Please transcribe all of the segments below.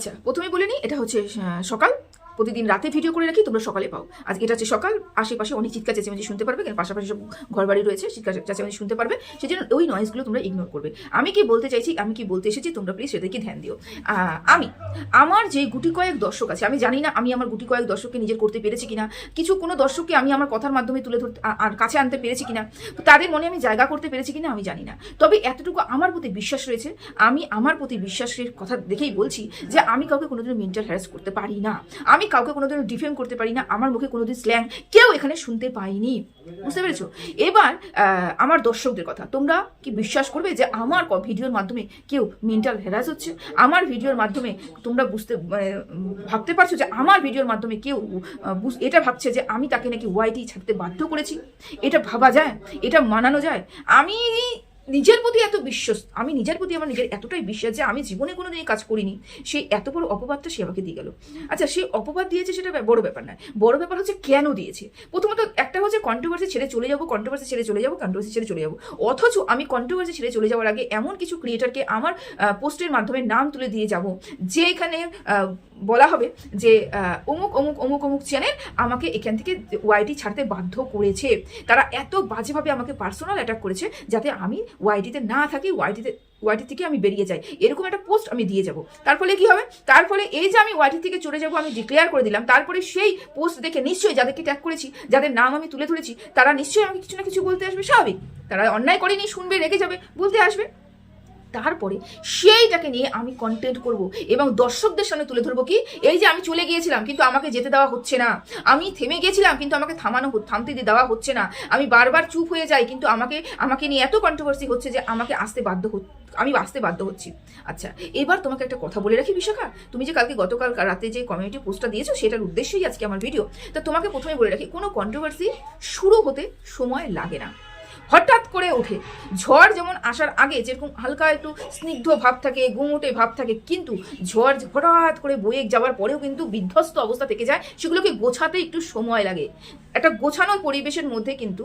আচ্ছা প্রথমে বলে নিই এটা হচ্ছে সকাল। প্রতিদিন রাতে ভিডিও করে রাখি, তোমরা সকালে পাও। আজ এটা হচ্ছে সকাল, আশেপাশে অনেক চিৎকার চেঁচামেচি শুনতে পারবে কারণ পাশাপাশি সব ঘর বাড়ি রয়েছে, চিৎকার চেঁচামেচি শুনতে পারবে সেই জন্য ওই নয়েজগুলো তোমরা ইগনোর করবে। আমি কি বলতে চাইছি, আমি কি বলতে এসেছি, তোমরা প্লিজ সেদিকে ধ্যান দিও। আমি, আমার যে গুটি কয়েক দর্শক আছে, আমি জানি না আমি আমার গুটি কয়েক দর্শককে নিজের করতে পেরেছি কিনা, কিছু কোনো দর্শককে আমি আমার কথার মাধ্যমে তুলে ধরতে আর কাছে আনতে পেরেছি কিনা, তাদের মনে আমি জায়গা করতে পেরেছি কিনা আমি জানি না। তবে এতটুকু আমার প্রতি বিশ্বাস রয়েছে, আমি আমার প্রতি বিশ্বাসের কথা দেখেই বলছি যে আমি কাউকে কোনোদিন মেন্টাল হ্যারাস করতে পারি না। আমি কাউকে কোনোদিন ডিফেম করতে পারি না আমার মুখে কোনোদিন স্ল্যাং কেউ এখানে শুনতে পাইনি বুঝতে পেরেছ? এবার আমার দর্শকদের কথা। তোমরা কি বিশ্বাস করবে যে আমার ভিডিওর মাধ্যমে কেউ মেন্টাল হ্যারাস হচ্ছে? আমার ভিডিওর মাধ্যমে তোমরা বুঝতে মানে, ভাবতে পারছ যে আমার ভিডিওর মাধ্যমে কেউ এটা ভাবছে যে আমি তাকে নাকি ওয়াইটি ছাড়তে বাধ্য করেছি? এটা ভাবা যায়? এটা মানানো যায়? আমি নিজের প্রতি এত বিশ্বাস আমি নিজের প্রতি আমার নিজের এতটাই বিশ্বাস যে আমি জীবনে কোনো দিন কাজ করিনি সেই এত বড় অপবাদটা সে আমাকে দিয়ে গেল। আচ্ছা সে অপবাদ দিয়েছে সেটা বড় ব্যাপার নয়। বড় ব্যাপার হচ্ছে কেন দিয়েছে? প্রথমত একটা হচ্ছে কন্ট্রোভার্সি ছেড়ে চলে যাব কন্ট্রোভার্সি ছেড়ে চলে যাব কন্ট্রোভার্সি ছেড়ে চলে যাব। অথচ আমি কন্ট্রোভার্সি ছেড়ে চলে যাওয়ার আগে এমন কিছু ক্রিয়েটারকে আমার পোস্টের মাধ্যমে নাম তুলে দিয়ে যাব যে এখানে বলা হবে যে অমুক অমুক অমুক অমুক চ্যানেল আমাকে এখান থেকে ওয়াইটি ছাড়তে বাধ্য করেছে। তারা এত বাজেভাবে আমাকে পার্সোনাল অ্যাটাক করেছে যাতে আমি ওয়াইটিতে না থাকি ওয়াইটিতে ওয়াইটি থেকে আমি বেরিয়ে যাই। এরকম একটা পোস্ট আমি দিয়ে যাব। তার ফলে কী হবে? তার ফলে এই যে আমি ওয়াইটি থেকে চলে যাব, আমি ডিক্লেয়ার করে দিলাম তারপরে সেই পোস্ট দেখে নিশ্চয়ই যাদেরকে ট্যাগ করেছি, যাদের নাম আমি তুলে ধরেছি, তারা নিশ্চয়ই আমাকে কিছু না কিছু বলতে আসবে, স্বাভাবিক। তারা অন্যায় করেনি, শুনবে, রেগে যাবে, বলতে আসবে। তারপরে সেইটাকে নিয়ে আমি কন্টেন্ট করব। এবং দর্শকদের সামনে তুলে ধরবো কি? এই যে আমি চলে গিয়েছিলাম, কিন্তু আমাকে যেতে দেওয়া হচ্ছে না। আমি থেমে গিয়েছিলাম, কিন্তু আমাকে থামানো থামতে দেওয়া হচ্ছে না। আমি বারবার চুপ হয়ে যাই, কিন্তু আমাকে আমাকে নিয়ে এত কন্ট্রোভার্সি হচ্ছে যে আমাকে আসতে বাধ্য আমি আসতে বাধ্য হচ্ছি। আচ্ছা এবার তোমাকে একটা কথা বলে রাখি বিশাখা। তুমি যে কালকে গতকাল রাতে যে কমিউনিটি পোস্টটা দিয়েছ, সেটার উদ্দেশ্যই আজকে আমার ভিডিও তা তোমাকে প্রথমে বলে রাখি, কোনো কন্ট্রোভার্সি শুরু হতে সময় লাগে না। হঠাৎ করে ওঠে। ঝড় যেমন আসার আগে যেরকম হালকা একটু স্নিগ্ধ ভাব থাকে গুমোটে ভাব থাকে, কিন্তু ঝড় হঠাৎ করে বয়ে যাওয়ার পরেও কিন্তু বিধ্বস্ত অবস্থা থেকে যায়, সেগুলোকে গোছাতে একটু সময় লাগে। একটা গোছানো পরিবেশের মধ্যে কিন্তু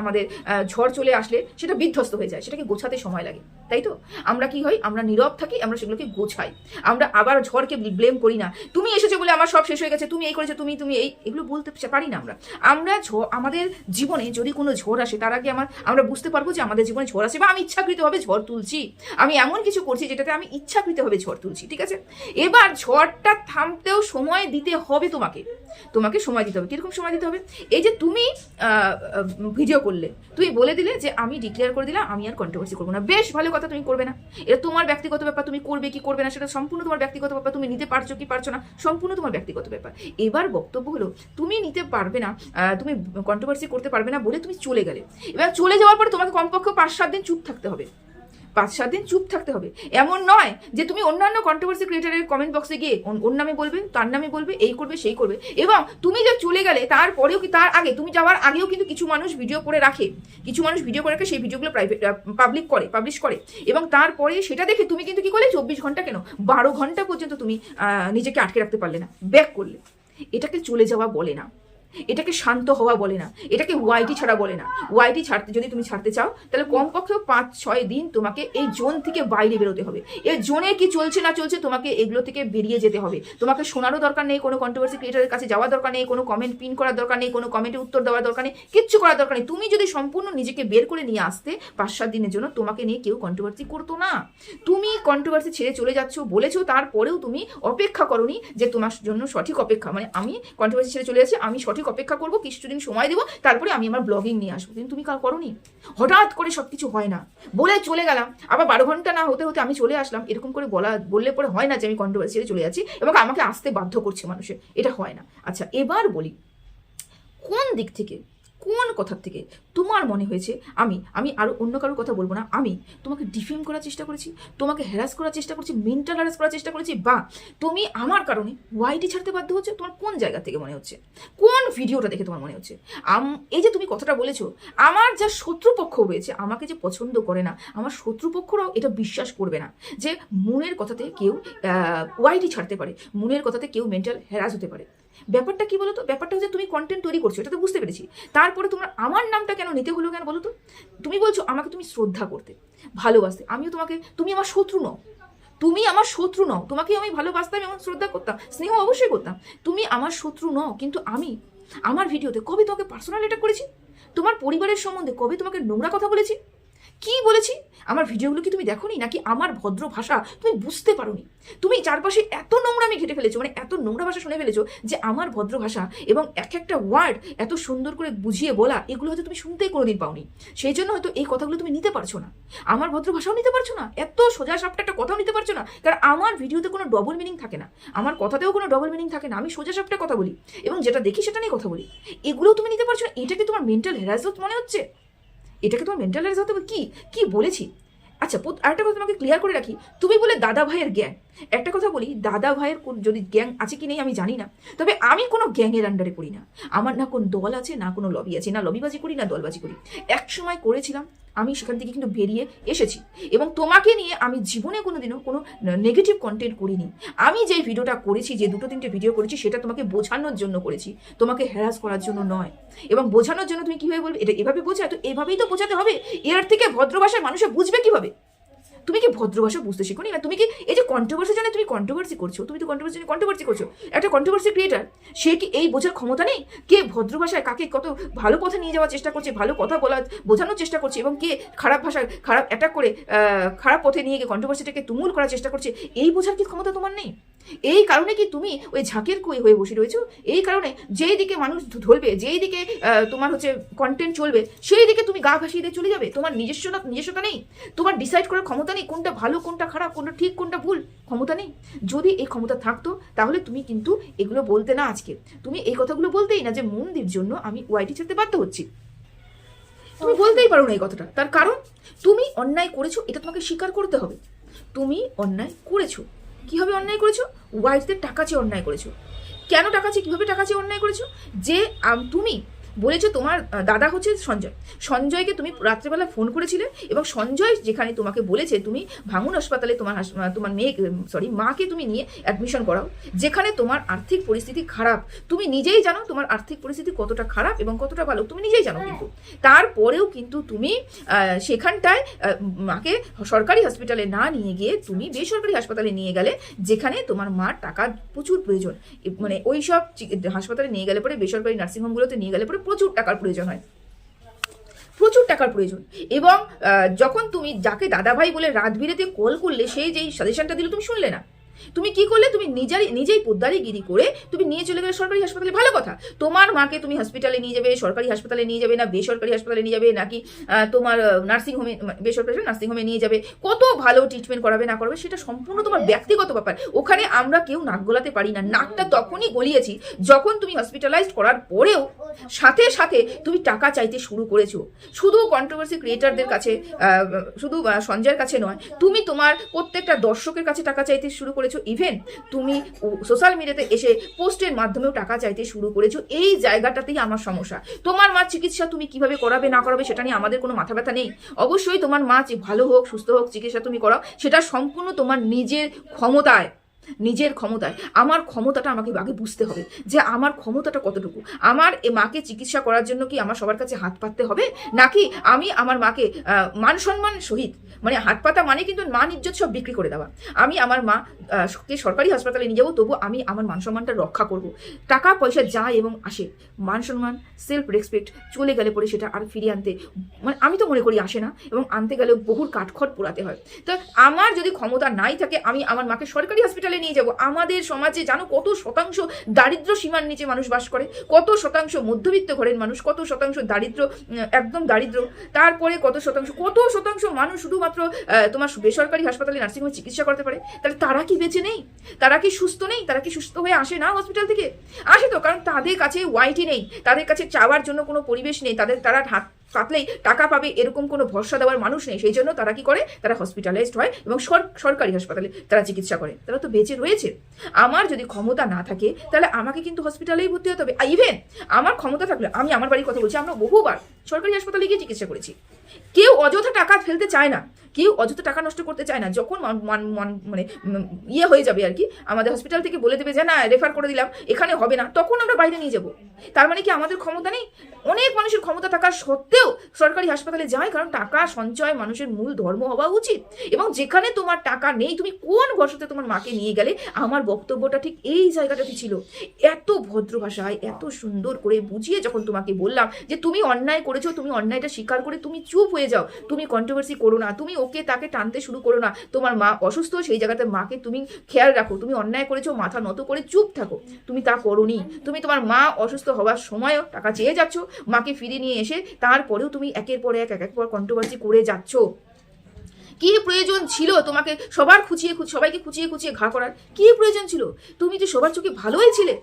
আমাদের ঝড় চলে আসলে সেটা বিধ্বস্ত হয়ে যায়, সেটাকে গোছাতে সময় লাগে, তাই তো? আমরা কি হয়, আমরা নীরব থাকি, আমরা সেগুলোকে গোছাই। আমরা আবার ঝড়কে ব্লেম করি না, তুমি এসেছ বলে আমার সব শেষ হয়ে গেছে, তুমি এই করেছ, তুমি তুমি এই এগুলো বলতে পারি না আমরা। আমরা আমাদের জীবনে যদি কোনো ঝড় আসে, তার আগে আমার আমরা বুঝতে পারব যে আমাদের জীবনে ঝড় আছে বা আমি ইচ্ছাকৃতভাবে ঝড় তুলছি। আমি এমন কিছু করছি যেটাতে আমি ইচ্ছাকৃতভাবে ঝড় তুলছি, ঠিক আছে? এবার ঝড়টা থামতেও সময় দিতে হবে তোমাকে। তোমাকে সময় দিতে হবে। কীরকম সময় দিতে হবে? এই যে তুমি ভিডিও করলে, তুমি বলে দিলে যে আমি ডিক্লেয়ার করে দিলাম, আমি আর কন্ট্রোভার্সি করব না। বেশ, ভালো কথা, তুমি করবে না। এটা তোমার ব্যক্তিগত ব্যাপার, তুমি করবে কি করবে না, সেটা সম্পূর্ণ তোমার ব্যক্তিগত ব্যাপার, তুমি নিতে পারছ কি পারছ না, সম্পূর্ণ তোমার ব্যক্তিগত ব্যাপার। এবার বক্তব্য হলো, তুমি নিতে পারবে না তুমি কন্ট্রোভার্সি করতে পারবে না বলে তুমি চলে গেলে। এবার চলে যাওয়ার পরে তোমাকে কমপক্ষে পাঁচ, সাত দিন চুপ থাকতে হবে। পাঁচ, সাত দিন চুপ থাকতে হবে। এমন নয় যে তুমি অন্যান্য কন্ট্রোভার্সি ক্রিয়েটারের কমেন্ট বক্সে গিয়ে ওর নামে বলবে, তার নামে বলবে, এই করবে, সেই করবে। এবং তুমি যে চলে গেলে, তারপরেও কি তার আগে, তুমি যাওয়ার আগেও কিন্তু কিছু মানুষ ভিডিও করে রাখে। কিছু মানুষ ভিডিও করে রাখে, সেই ভিডিওগুলো প্রাইভেট পাবলিক করে পাবলিশ করে। এবং তারপরে সেটা দেখে তুমি কিন্তু কি করলে, চব্বিশ ঘণ্টা কেন? বারো ঘণ্টা পর্যন্ত তুমি নিজেকে আটকে রাখতে পারলে না। ব্যাক করলে। এটাকে চলে যাওয়া বলে না। এটাকে শান্ত হওয়া বলে না, এটাকে ওয়াইটি ছাড়া বলে না। ওয়াইটি ছাড়তে, যদি তুমি ছাড়তে চাও, তাহলে কমপক্ষেও পাঁচ, ছয় দিন তোমাকে এই জোন থেকে বাইরে বেরোতে হবে। এই জোনে কি চলছে না চলছে তোমাকে এগুলো থেকে বেরিয়ে যেতে হবে। তোমাকে শোনারও দরকার নেই, কোনো কন্ট্রোভার্সি ক্রিয়েটারের কাছে যাওয়ার দরকার নেই, কোনো কমেন্ট পিন করার দরকার নেই, কোনো কমেন্টে উত্তর দেওয়ার দরকার নেই, কিচ্ছু করার দরকার নেই। তুমি যদি সম্পূর্ণ নিজেকে বের করে নিয়ে আসতে পাঁচ, সাত দিনের জন্য, তোমাকে নিয়ে কেউ কন্ট্রোভার্সি করতো না। তুমি কন্ট্রোভার্সি ছেড়ে চলে যাচ্ছ, বলেছ, তারপরেও তুমি অপেক্ষা করনি যে তোমার জন্য সঠিক অপেক্ষা। মানে আমি কন্ট্রোভার্সি ছেড়ে চলে যাচ্ছি, আমি সঠিক অপেক্ষা করব কিছুদিন সময় দেবো, তারপরে আমি আমার ব্লগিং নিয়ে আসব। কিন্তু তুমি কাল করনি। হঠাৎ করে সব কিছু হয় না। বলে চলে গেলাম। আবার বারো ঘণ্টা না হতে হতে আমি চলে আসলাম। এরকম করে বলা, বললে পরে হয় না যে আমি কন্ট্রোভার্সিতে চলে যাচ্ছি এবং আমাকে আসতে বাধ্য করছে মানুষের এটা হয় না। আচ্ছা এবার বলি, কোন দিক থেকে কোন কথার থেকে তোমার মনে হয়েছে আমি আমি আরও অন্য কারোর কথা বলব না, আমি তোমাকে ডিফেম করার চেষ্টা করেছি, তোমাকে হ্যারাস করার চেষ্টা করেছি মেন্টাল হ্যারাস করার চেষ্টা করেছি, বা তুমি আমার কারণে ওয়াইটি ছাড়তে বাধ্য হচ্ছে, তোমার কোন জায়গা থেকে মনে হচ্ছে? কোন ভিডিওটা দেখে তোমার মনে হচ্ছে? আম, এই যে তুমি কথাটা বলেছ, আমার যা শত্রুপক্ষ হয়েছে, আমাকে যে পছন্দ করে না, আমার শত্রুপক্ষরাও এটা বিশ্বাস করবে না যে মনের কথাতে কেউ ওয়াইটি ছাড়তে পারে, মনের কথাতে কেউ মেন্টাল হ্যারাস হতে পারে। ব্যাপারটা কি বলতো? ব্যাপারটা হচ্ছে তুমি কন্টেন্ট তৈরি করছ এটা তো বুঝতে পেরেছি। তারপরে তোমার আমার নামটা কেন নিতে হলো কেন বলো তো তুমি বলছো, আমাকে তুমি শ্রদ্ধা করতে, ভালোবাসতে। আমিও তোমাকে, তুমি আমার শত্রু নও। তুমি আমার শত্রু নও। তোমাকে আমি ভালোবাসতাম এবং শ্রদ্ধা করতাম, স্নেহ অবশ্যই করতাম। তুমি আমার শত্রু নও, কিন্তু আমি আমার ভিডিওতে কবে তোমাকে পার্সোনাল এটা করেছি? তোমার পরিবারের সম্বন্ধে কবে তোমাকে নোংরা কথা বলেছি? কি বলেছি? আমার ভিডিওগুলো কি তুমি দেখোনি? নাকি আমার ভদ্র ভাষা তুমি বুঝতে পারোনি? তুমি চারপাশে এত নোংরামি ঘেটে ফেলেছো মানে এত নোংরা ভাষা শুনে ফেলেছো যে আমার ভদ্র ভাষা এবং এক একটা ওয়ার্ড এত সুন্দর করে বুঝিয়ে বলা, এগুলো হয়তো তুমি শুনতেই কোনোদিন পাওনি। সেই জন্য হয়তো এই কথাগুলো তুমি নিতে পারছ না। আমার ভদ্র ভাষাও নিতে পারছ না। এত সোজা সাপটা একটা কথাও নিতে পারছ না। কারণ আমার ভিডিওতে কোনো ডবল মিনিং থাকে না। আমার কথাতেও কোনো ডবল মিনিং থাকে না। আমি সোজা সাপটা কথা বলি এবং যেটা দেখি সেটা নিয়ে কথা বলি। এগুলোও তুমি নিতে পারছ না। এটা কি তোমার মেন্টাল হ্যারাসমেন্ট মনে হচ্ছে? এটাকে তোমার মেন্টাল হ্যারাস হতে হবে? কি? কি বলেছি? আচ্ছা আরেকটা কথা তোমাকে ক্লিয়ার করে রাখি। তুমি বলে দাদা ভাইয়ের গ্যাং একটা কথা বলি, দাদা ভাইয়ের কোন যদি গ্যাং আছে কি নেই আমি জানি না। তবে আমি কোনো গ্যাংয়ের আন্ডারে পড়ি না। আমার না কোনো দল আছে, না কোনো লবি আছে, না লবিবাজি করি, না দলবাজি করি। এক সময় করেছিলাম, আমি সেখান থেকে কিন্তু বেরিয়ে এসেছি। এবং তোমাকে নিয়ে আমি জীবনে কোনোদিনও কোনো নেগেটিভ কন্টেন্ট করিনি। আমি যে ভিডিওটা করেছি, যে দুটো তিনটে ভিডিও করেছি, সেটা তোমাকে বোঝানোর জন্য করেছি। তোমাকে হ্যারাস করার জন্য নয়। এবং বোঝানোর জন্য তুমি কীভাবে বলবে? এটা এভাবে বোঝা তো এভাবেই তো বোঝাতে হবে। এর থেকে ভদ্র ভাষায় মানুষে বুঝবে কীভাবে? তুমি কি ভদ্র ভাষা বুঝতে শিখো না, তুমি কি এই যে কন্ট্রোভার্সি জানে তুমি কন্ট্রোভার্সি করছ, তুমি তো কন্ট্রোভার্সি কন্ট্রোভার্সি করছ, একটা কন্ট্রোভার্সি ক্রিয়েটার সে কি এই বোঝার ক্ষমতা নেই? কে ভদ্র ভাষায় কাকে কত ভালো পথে নিয়ে যাওয়ার চেষ্টা করছে, ভালো কথা বলা, বোঝানোর চেষ্টা করছে এবং কে খারাপ ভাষায়, খারাপ অ্যাটাক করে খারাপ পথে নিয়ে গিয়ে কন্ট্রোভার্সিটাকে তুমুল করার চেষ্টা করছে, এই বোঝার কি ক্ষমতা তোমার নেই? এই কারণে কি তুমি ওই ঝাঁকের কুয়ে হয়ে বসে রয়েছো? এই কারণে যেই দিকে মানুষ ধরবে, যেই দিকে তোমার হচ্ছে কন্টেন্ট চলবে, সেই দিকে তুমি গা ভাসিয়ে দিয়ে চলে যাবে? তোমার নিজস্ব নিজস্বতা নেই? তোমার ডিসাইড করার ক্ষমতা নেই, কোনটা ভালো, কোনটা খারাপ, কোনটা ঠিক, কোনটা ভুল, ক্ষমতা নেই। যদি এই ক্ষমতা থাকতো, তাহলে তুমি কিন্তু এগুলো বলতে না আজকে। তুমি এই কথাগুলো বলতেই না যে মন্দির জন্য আমি ওয়াইটি ছাড়তে বাধ্য হচ্ছি। তুমি বলতেই পারো না এই কথাটা। তার কারণ, তুমি অন্যায় করেছ, এটা তোমাকে স্বীকার করতে হবে। তুমি অন্যায় করেছ। কীভাবে অন্যায় করেছ? ওয়াইফদের টাকা চেয়ে অন্যায় করেছ। কেন টাকা চেয়ে, কীভাবে টাকা চেয়ে অন্যায় করেছ? যে তুমি বলেছ তোমার দাদা হচ্ছে সঞ্জয়। সঞ্জয়কে তুমি রাত্রেবেলা ফোন করেছিলে এবং সঞ্জয় যেখানে তোমাকে বলেছে তুমি ভাঙুন হাসপাতালে তোমার তোমার মেয়ে সরি মাকে তুমি নিয়ে অ্যাডমিশন করাও যেখানে তোমার আর্থিক পরিস্থিতি খারাপ। তুমি নিজেই জানো তোমার আর্থিক পরিস্থিতি কতটা খারাপ এবং কতটা ভালো তুমি নিজেই জানো কিন্তু। তারপরেও কিন্তু তুমি সেখানটায় মাকে সরকারি হসপিটালে না নিয়ে গিয়ে তুমি বেসরকারি হাসপাতালে নিয়ে গেলে যেখানে তোমার মার টাকা প্রচুর প্রয়োজন। মানে ওই সব হাসপাতালে নিয়ে গেলে পরে বেসরকারি নার্সিংহোমগুলোতে নিয়ে গেলে পরে প্রচুর টাকার প্রয়োজন হয়। প্রচুর টাকার প্রয়োজন। এবং যখন তুমি যাকে দাদাভাই বলে রাত বিরেতে কল করলে সেই যেই সাজেশনটা দিল, তুমি শুনলে না। তুমি কি করলে? তুমি নিজেরই নিজেই পোদ্দারিগিরি করে তুমি নিয়ে চলে গেলে সরকারি হাসপাতালে। ভালো কথা। তোমার মাকে তুমি হসপিটালে নিয়ে যাবে সরকারি হাসপাতালে নিয়ে যাবে না বেসরকারি হাসপাতালে নিয়ে যাবে নাকি তোমার নার্সিং হোমে বেসরকারি নার্সিং হোমে নিয়ে যাবে। কত ভালো ট্রিটমেন্ট করাবে না করবে সেটা সম্পূর্ণ তোমার ব্যক্তিগত ব্যাপার। ওখানে আমরা কেউ নাক গলাতে পারি না। নাকটা তখনই গলিয়েছি যখন তুমি হসপিটালাইজড করার পরেও সাথে সাথে তুমি টাকা চাইতে শুরু করেছ। শুধু কন্ট্রোভার্সি ক্রিয়েটারদের কাছে শুধু সঞ্জয়ের কাছে নয় তুমি তোমার প্রত্যেকটা দর্শকের কাছে টাকা চাইতে শুরু করেছ। ইভেন তুমি সোশ্যাল মিডিয়াতে এসে পোস্টের মাধ্যমেও টাকা চাইতে শুরু করেছ। এই জায়গাটাতেই আমার সমস্যা। তোমার মা চিকিৎসা তুমি কীভাবে করাবে, না করাবে সেটা নিয়ে আমাদের কোনো মাথা ব্যথা নেই। অবশ্যই তোমার মা ভালো হোক, সুস্থ হোক, চিকিৎসা তুমি করাও, সেটা সম্পূর্ণ তোমার নিজের ক্ষমতায়। নিজের ক্ষমতায়, আমার ক্ষমতাটা আমাকে আগে বুঝতে হবে যে আমার ক্ষমতাটা কতটুকু। আমার মাকে চিকিৎসা করার জন্য কি আমার সবার কাছে হাত পাততে হবে? নাকি আমি আমার মাকে মান সম্মান সহিত মানে হাত পাতা মানে কিন্তু মান ইজ্জত সব বিক্রি করে দেওয়া। আমি আমার মা কে সরকারি হাসপাতালে নিয়ে যাব, তবু আমি আমার মান সম্মানটা রক্ষা করব। টাকা পয়সা যায় এবং আসে, মান সম্মান সেলফ রেসপেক্ট চলে গেলে পরে সেটা আর ফিরিয়ে আনতে মানে আমি তো মনে করি আসে না, এবং আনতে গেলেও বহুর কাঠখড় পোড়াতে হয়। তো আমার যদি ক্ষমতা নাই থাকে, আমি আমার মাকে সরকারি হসপিটালে নিয়ে যাব। আমাদের সমাজে জানো কত শতাংশ দারিদ্র সীমার নিচে মানুষ বাস করে, কত শতাংশ মধ্যবিত্ত ঘরের মানুষ, কত শতাংশ দারিদ্র একদম দারিদ্র, তারপরে কত শতাংশ কত শতাংশ মানুষ শুধুমাত্র তোমার বেসরকারি হাসপাতালে নার্সিংহোমে চিকিৎসা করতে পারে, তাহলে তারা কি বেঁচে নেই? তারা কি সুস্থ নেই? তারা কি সুস্থ হয়ে আসে না হসপিটাল থেকে? আসে তো, কারণ তাদের কাছে ওয়াইটি নেই, তাদের কাছে চাওয়ার জন্য কোনো পরিবেশ নেই, তাদের, তারা পাতলেই টাকা পাবে এরকম কোনো ভরসা দেওয়ার মানুষ নেই। সেই জন্য তারা কি করে? তারা হসপিটালাইজড হয় এবং সরকারি হাসপাতালে তারা চিকিৎসা করে। তারা তো বেঁচে রয়েছে। আমার যদি ক্ষমতা না থাকে, তাহলে আমাকে কিন্তু হসপিটালেই ভর্তি হতে হবে। ইভেন আমার ক্ষমতা থাকলে, আমি আমার বাড়ির কথা বলছি, আমরা বহুবার সরকারি হাসপাতালে গিয়ে চিকিৎসা করেছি। কেউ অযথা টাকা ফেলতে চায় না। কেউ অযথা টাকা নষ্ট করতে চায় না। যখন মান- ইয়ে হয়ে যাবে আর কি আমাদের হসপিটাল থেকে বলে দেবে যে, না রেফার করে দিলাম, এখানে হবে না। তখন আমরা বাইরে নিয়ে যাব। তার মানে কি আমাদের ক্ষমতা নেই? অনেক মানুষের ক্ষমতা থাকা সত্ত্বেও সরকারি হাসপাতালে যায়, কারণ টাকা সঞ্চয় মানুষের মূল ধর্ম হওয়া উচিত। এবং যেখানে তোমার টাকা নেই, তুমি কোন ভরসাতে তোমার মাকে নিয়ে গেলে? আমার বক্তব্যটা ঠিক এই জায়গাটাতে ছিল। এত ভদ্র ভাষায়, এত সুন্দর করে বুঝিয়ে যখন তোমাকে বললাম যে, তুমি অন্যায় করেছ, তুমি অন্যায়টা স্বীকার করে তুমি চুপ হয়ে যাও। তুমি কন্ট্রোভার্সি করো না, তুমি ওকে তাকে টানতে শুরু করো না। তোমার মা অসুস্থ, সেই জায়গাতে মাকে তুমি খেয়াল রাখো, তুমি অন্যায় করেছ, মাথা নত করে চুপ থাকো। তুমি তা করোনি। তুমি তোমার মা অসুস্থ হওয়ার সময়ও টাকা চেয়ে যাচ্ছ, মাকে ফিরে নিয়ে এসে তারপরেও তুমি একের পর এক এক পর কন্ট্রোভার্সি করে যাচ্ছ। কি প্রয়োজন ছিল তোমাকে সবার খুঁচিয়ে সবাইকে খুঁচিয়ে খুঁচিয়ে ঘা করার? কি প্রয়োজন ছিল? তুমি যে সবার চোখে ভালোই ছিলে।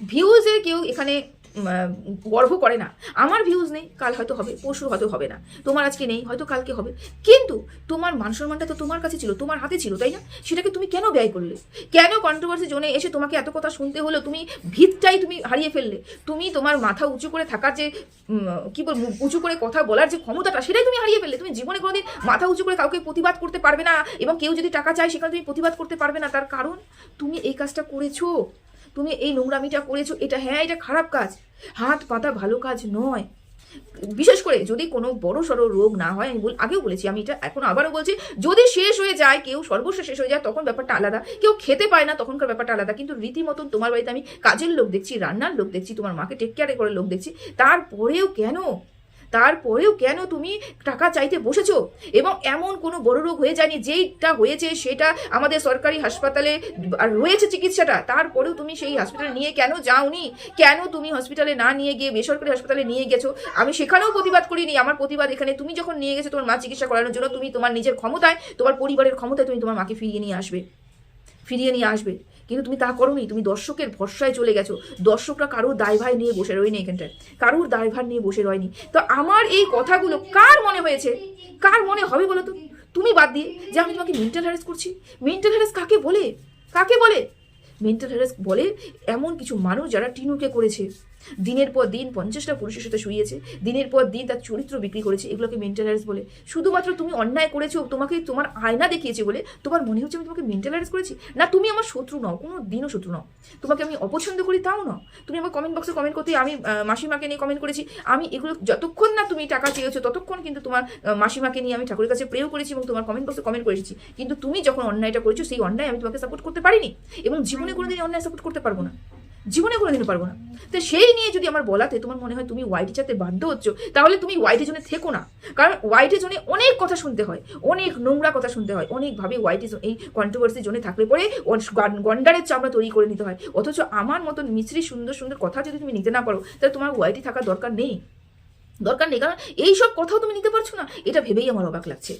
ভিউজের কেউ এখানে গর্ব করে না। আমার ভিউজ নেই, কাল হয়তো হবে, পরশু হয়তো হবে না। তোমার আজকে নেই, হয়তো কালকে হবে। কিন্তু তোমার মান সম্মানটা তো তোমার কাছে ছিল, তোমার হাতে ছিল, তাই না? সেটাকে তুমি কেন ব্যয় করলে? কেন কন্ট্রোভার্সি জোনে এসে তোমাকে এত কথা শুনতে হলো? তুমি ভিতটাই তুমি হারিয়ে ফেললে। তুমি তোমার মাথা উঁচু করে থাকার যে কি বল উঁচু করে কথা বলার যে ক্ষমতাটা, সেটাই তুমি হারিয়ে ফেললে। তুমি জীবনে কোনোদিন মাথা উঁচু করে কাউকে প্রতিবাদ করতে পারবে না, এবং কেউ যদি টাকা চায়, সেখানে তুমি প্রতিবাদ করতে পারবে না। তার কারণ, তুমি এই কাজটা করেছ। তুমি এই নোংরামিটা করেছ, এটা হ্যাঁ এটা খারাপ কাজ। হাত পাতা ভালো কাজ নয়। বিশেষ করে যদি কোনো বড় সড়ো রোগ না হয়, আমি বল, আগেও বলেছি, আমি এটা এখন আবারও বলছি, যদি শেষ হয়ে যায়, কেউ সর্বস্ব শেষ হয়ে যায়, তখন ব্যাপারটা আলাদা। কেউ খেতে পায় না, তখনকার ব্যাপারটা আলাদা। কিন্তু রীতিমতো তোমার বাড়িতে আমি কাজের লোক দেখছি, রান্নার লোক দেখছি, তোমার মাকে টেক কেয়ারে করে লোক দেখছি। তারপরেও কেন? তারপরেও কেন তুমি টাকা চাইতে বসেছো? এবং এমন কোনো বড় রোগ হয়ে যায়নি যেইটা হয়েছে সেটা আমাদের সরকারি হাসপাতালে রয়েছে চিকিৎসাটা। তারপরেও তুমি সেই হসপিটালে নিয়ে কেন যাওনি? কেন তুমি হসপিটালে না নিয়ে গিয়ে বেসরকারি হাসপাতালে নিয়ে গেছো? আমি সেখানেও প্রতিবাদ করিনি। আমার প্রতিবাদ এখানে তুমি যখন নিয়ে গেছো তোমার মা চিকিৎসা করানোর জন্য, তুমি তোমার নিজের ক্ষমতায়, তোমার পরিবারের ক্ষমতায় তুমি তোমার মাকে ফিরিয়ে নিয়ে আসবে। ফিরিয়ে নিয়ে আসবে। কিন্তু তুমি তা করো তুমি দর্শকের ভরসায় চলে গেছো। দর্শকরা কারোর দায়ভার নিয়ে বসে রয়নি এখানটায়। কারোর দায়ভার নিয়ে বসে রয়নি। তো আমার এই কথাগুলো কার মনে হয়েছে? কার মনে হবে বলো তো? তুমি বাদ দিয়ে যে আমি তোমাকে মেন্টাল হ্যারেস করছি। মেন্টাল হ্যারেস কাকে বলে? কাকে বলে? মেন্টাল হ্যারেস বলে এমন কিছু মানুষ যারা টিনুকে করেছে। দিনের পর দিন পঞ্চাশটা পুরুষের সাথে শুয়েছে, দিনের পর দিন তার চরিত্র বিক্রি করেছে, এগুলোকে মেন্টাল বলে। শুধুমাত্র তুমি অন্যায় করেছ, তোমাকে তোমার আয়না দেখিয়েছে বলে তোমার মনে হচ্ছে আমি তোমাকে মেন্টাল করেছি? না, তুমি আমার শত্রু নও, কোনো দিনও শত্রু নও। তোমাকে আমি অপছন্দ করি তাও নও। তুমি আমার কমেন্ট বক্সে কমেন্ট করতে, আমি মাসিমাকে নিয়ে কমেন্ট করেছি। আমি এগুলো যতক্ষণ না তুমি টাকা চেয়েছো, ততক্ষণ কিন্তু তোমার মাসিমাকে নিয়ে আমি ঠাকুরের কাছে প্রেও করেছি এবং তোমার কমেন্ট বক্সে কমেন্ট করেছি। কিন্তু তুমি যখন অন্যায়টা করেছ, সেই অন্যায় আমি তোমাকে সাপোর্ট করতে পারিনি। এবং জীবনে কোনোদিন অন্যায় সাপোর্ট করতে পারব না। জীবনে কোনোদিন পারব না। তো সেই নিয়ে যদি আমার বলাতে তোমার মনে হয় তুমি হোয়াইট চাতে বাধ্য হচ্ছ, তাহলে তুমি হোয়াইটে জোনে থেকো না। কারণ হোয়াইটে জোনে অনেক কথা শুনতে হয়, অনেক নোংরা কথা শুনতে হয় অনেকভাবে ওয়াইটি এই কন্ট্রোভার্সি জোনে থাকলে পরে গন্ডারের চামড়া তৈরি করে নিতে হয়। অথচ আমার মতন মিশ্রি সুন্দর সুন্দর কথা যদি তুমি নিতে না পারো, তাহলে তোমার হোয়াইটে থাকার দরকার নেই। দরকার নেই, কারণ এইসব কথাও তুমি নিতে পারছ না, এটা ভেবেই আমার অবাক লাগছে।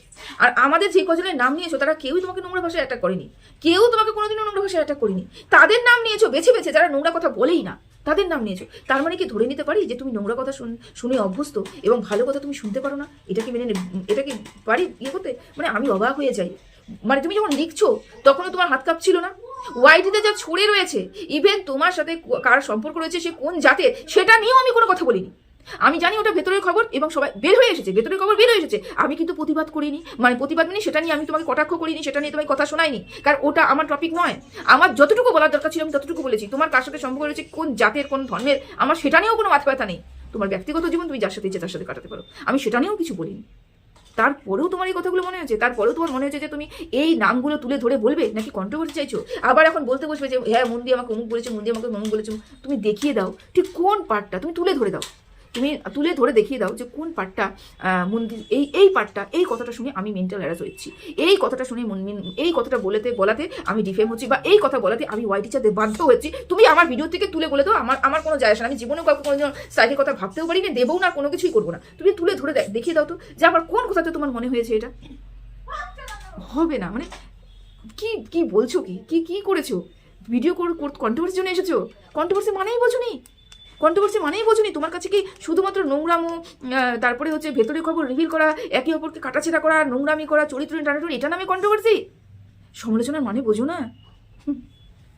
আর আমাদের যে কজনের নাম নিয়েছো, তারা কেউই তোমাকে নোংরা ভাষায় অ্যাটাক করেনি। কেউ তোমাকে কোনোদিনও নোংরা ভাষায় অ্যাটাক করেনি। তাদের নাম নিয়েছো, বেছে বেছে, যারা নোংরা কথা বলেই না, তাদের নাম নিয়েছো। তার মানে কি ধরে নিতে পারি যে তুমি নোংরা কথা শুন শুনে অভ্যস্ত এবং ভালো কথা তুমি শুনতে পারো না? এটা কি মেনে এটা কি পারি ইয়ে করতে? মানে আমি অবাক হয়ে যাই। মানে তুমি যখন লিখছো, তখনও তোমার হাত কাঁপছিল না। ওয়াইটিতে যা ছড়ে রয়েছে ইভেন তোমার সাথে কার সম্পর্ক রয়েছে, সে কোন জাতের, সেটা নিয়েও আমি কোনো কথা বলিনি। আমি জানি ওটা ভেতরের খবর এবং সবাই বের হয়ে এসেছে, ভেতরের খবর বের হয়ে এসেছে। আমি কিন্তু প্রতিবাদ করিনি মানে প্রতিবাদ মানে সেটা নিয়ে আমি তোমাকে কটাক্ষ করিনি, সেটা নিয়ে তোমাকে কথা শোনাইনি, কারণ ওটা আমার টপিক নয়। আমার যতটুকু বলার দরকার ছিল আমি ততটুকু বলেছি। তোমার কার সাথে সম্পর্ক রয়েছে, কোন জাতের, কোন ধর্মের, আমার সেটা নিয়েও কোনো মাথা ব্যথা নেই। তোমার ব্যক্তিগত জীবন তুমি যার সাথে ইচ্ছে তার সাথে কাটাতে পারো। আমি সেটা নিয়েও কিছু বলিনি। তারপরেও তোমার এই কথাগুলো মনে হয়েছে? তারপরেও তোমার মনে হয়েছে যে তুমি এই নামগুলো তুলে ধরে বলবে? নাকি কন্ট্রোভার্সি চাইছো? আবার এখন বলতে বসবে যে হ্যাঁ মন্দি আমাকে অমুক বলেছে মন্দি আমাকে অমুক বলেছে। তুমি দেখিয়ে দাও, ঠিক কোন পার্টটা তুমি তুলে ধরে দাও। তুমি তুলে ধরে দেখিয়ে দাও যে কোন পার্টটা মন্দির, এই এই পার্টটা এই কথাটা শুনে আমি মেন্টাল হ্যারাস হচ্ছি এই কথাটা শুনে এই কথাটা বলেতে, বলাতে আমি ডিফেম হচ্ছি বা এই কথা বলাতে আমি ওয়াই টিচারদের বাধ্য হচ্ছি তুমি আমার ভিডিও থেকে তুলে বলে দাও, আমার আমার কোনো যায় আসে না। আমি জীবনেও কাউকে কোনো সাইকের কথা ভাবতেও পারি না দেবও না, কোনো কিছুই করব না। তুমি তুলে ধরে দেখিয়ে দাও তো যে আমার কোন কথাতে তোমার মনে হয়েছে এটা? হবে না মানে কি কি বলছো কি? কি কি করেছ? ভিডিও কন্ট্রোভার্সির জন্য এসেছ? কন্ট্রোভার্সি মানেই বোঝো নি কন্ট্রোভার্সি মানেই বোঝুনি। তোমার কাছে কি শুধুমাত্র নোংরামো তারপরে হচ্ছে ভেতরে খবর রিভিল করা, একে অপরকে কাটাছেড়া করা, নোংরামি করা, চরিত্র ইন্টারনেট এটা নামে কন্ট্রোভার্সি সমালোচনার মানে বোঝো না?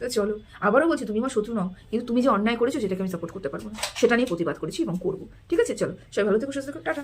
তো চলো, আবারও বলছি, তুমি আমার শত্রু নও, কিন্তু তুমি যে অন্যায় করেছ সেটাকে আমি সাপোর্ট করতে পারব না। সেটা নিয়ে প্রতিবাদ করেছি এবং করব। ঠিক আছে? চলো, সবাই ভালো থেকো, সুস্থ থেকো, টাটা।